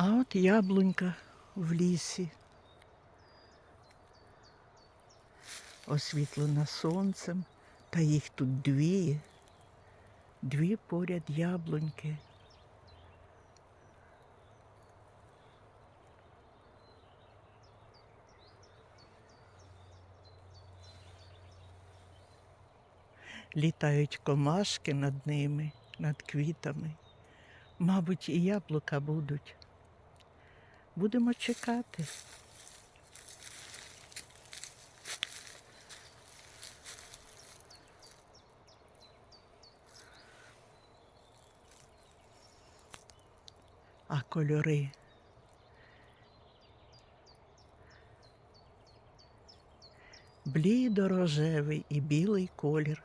А от яблунька в лісі. Освітлена сонцем, та їх тут дві. Дві поряд яблуньки. Літають комашки над ними, над квітами. Мабуть, і яблука будуть. Будемо чекати. А кольори. Блідо-рожевий і білий колір.